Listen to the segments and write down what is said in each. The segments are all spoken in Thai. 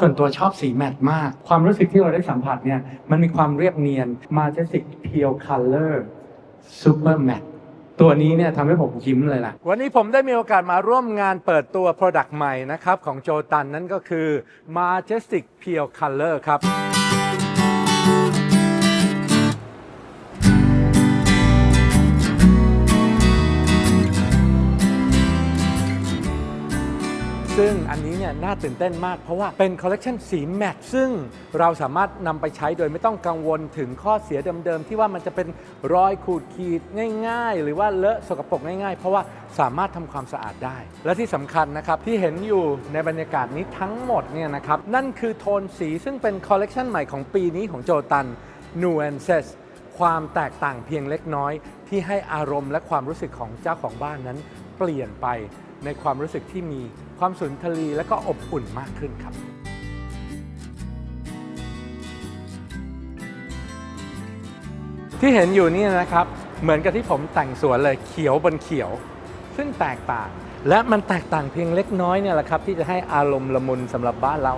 ส่วนตัวชอบสีแมตต์มาก ความรู้สึกที่เราได้สัมผัสเนี่ย มันมีความเรียบเนียน Majestic Pure Color Super Matte ตัวนี้เนี่ยทำให้ผมยิ้มเลยล่ะ วันนี้ผมได้มีโอกาสมาร่วมงานเปิดตัว Product ใหม่นะครับ ของโจตันนั่นก็คือ Majestic Pure Color ครับ ซึ่งอันนี้เนี่ยน่าตื่นเต้นมากเพราะว่าเป็นคอลเลกชันสีแมตต์ซึ่งเราสามารถนำไปใช้โดยไม่ต้องกังวลถึงข้อเสียเดิมๆ ที่ว่ามันจะเป็นรอยขูดขีดง่าย ๆ หรือว่าเลอะสกปรกง่ายๆ เพราะว่าสามารถทำความสะอาดได้ และที่สำคัญนะครับที่เห็นอยู่ในบรรยากาศนี้ทั้งหมดเนี่ยนะครับนั่นคือโทนสีซึ่งเป็นคอลเลกชันใหม่ของปีนี้ของโจตัน Nuances ความแตกต่างเพียงเล็กน้อย ที่ให้อารมณ์และความรู้สึกของเจ้าของบ้านนั้นเปลี่ยนไป ในความรู้สึกที่มีความสุนทรีและก็อบอุ่นมากขึ้นครับที่เห็นอยู่นี่นะครับ เหมือนกับที่ผมแต่งสวนเลยเขียวบนเขียว ซึ่งแตกต่าง และมันแตกต่างเพียงเล็กน้อยเนี่ยแหละครับ ที่จะให้อารมณ์ละมุนสำหรับบ้านเรา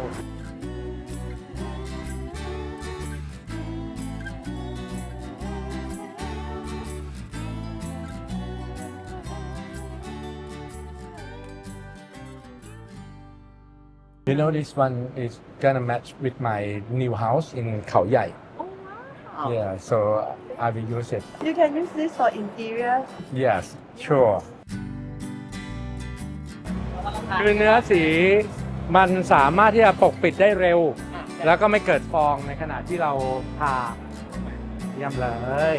You know this one is gonna match with my new house in เขาใหญ่ Oh wow. Yeah so I will use it You can use this for interior. Yes sure คือเนื้อสีมันสามารถที่จะปกปิดได้เร็ว แล้วก็ไม่เกิดฟองในขณะที่เราทาเยี่ยมเลย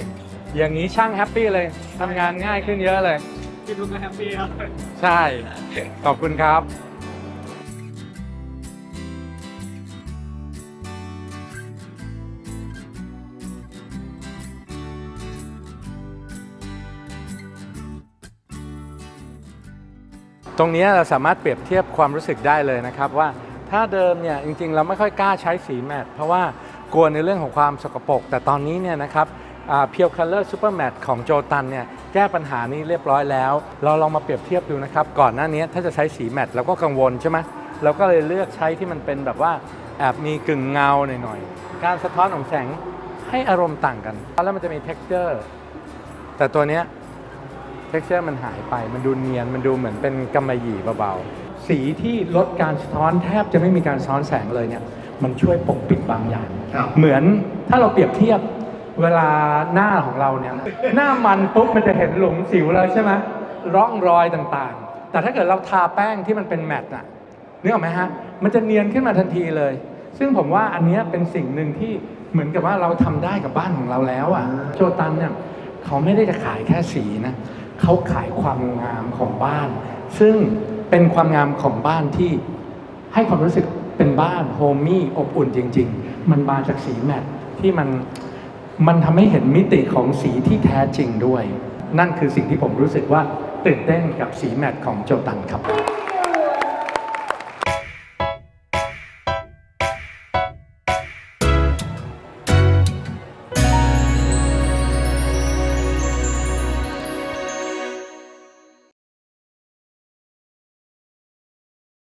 อย่างนี้ช่างแฮปปี้เลยทำงานง่ายขึ้นเยอะเลย พี่ลุงก็แฮปปี้ครับ ใช่ ขอบคุณครับ ตรงนี้เราสามารถเปรียบเทียบความรู้สึกได้เลยนะครับว่าถ้าเดิมเนี่ยจริงๆ เราไม่ค่อยกล้าใช้สีแมตต์เพราะว่ากลัวในเรื่องของความสกปรกแต่ตอนนี้เนี่ยนะครับเพียวคัลเลอร์ซูเปอร์แมตของโจตันเนี่ยแก้ปัญหานี้เรียบร้อยแล้ว เราลองมาเปรียบเทียบดูนะครับ ก่อนหน้านี้ถ้าจะใช้สีแมตต์เราก็กังวลใช่ไหมเราก็เลยเลือกใช้ที่มันเป็นแบบว่าแอบมีกึ่งเงาหน่อยๆ การสะท้อนของแสงให้อารมณ์ต่างกัน แล้วมันจะมี texture แต่ตัวเนี้ย เท็กเจอร์มันหายไป มันดูเนียน มันดูเหมือนเป็นกำมะหยี่เบาๆ สีที่ลดการสะท้อนแทบจะไม่มีการซ้อนแสงเลยเนี่ย มันช่วยปกปิดบางอย่าง ครับ เหมือนถ้าเราเปรียบเทียบเวลาหน้าของเราเนี่ย หน้ามันปุ๊บมันจะเห็นหลุมสิวเลยใช่ไหมร่องรอยต่างๆ แต่ถ้าเกิดเราทาแป้งที่มันเป็นแมตต์อะนึกออกไหมฮะ มันจะเนียนขึ้นมาทันทีเลย ซึ่งผมว่าอันเนี้ยเป็นสิ่งหนึ่งที่เหมือนกับว่าเราทำได้กับบ้านของเราแล้วอะโจตันเนี่ยเขาไม่ได้จะขายแค่สีนะ เขาขายความงามของบ้าน ซึ่งเป็นความงามของบ้านที่ให้ความรู้สึกเป็นบ้านโฮมมี่อบอุ่นจริง ๆ มันมาจากสีแมทที่มันมันทำให้เห็นมิติของสีที่แท้จริงด้วย นั่นคือสิ่งที่ผมรู้สึกว่าตื่นเต้นกับสีแมทของโจตันครับ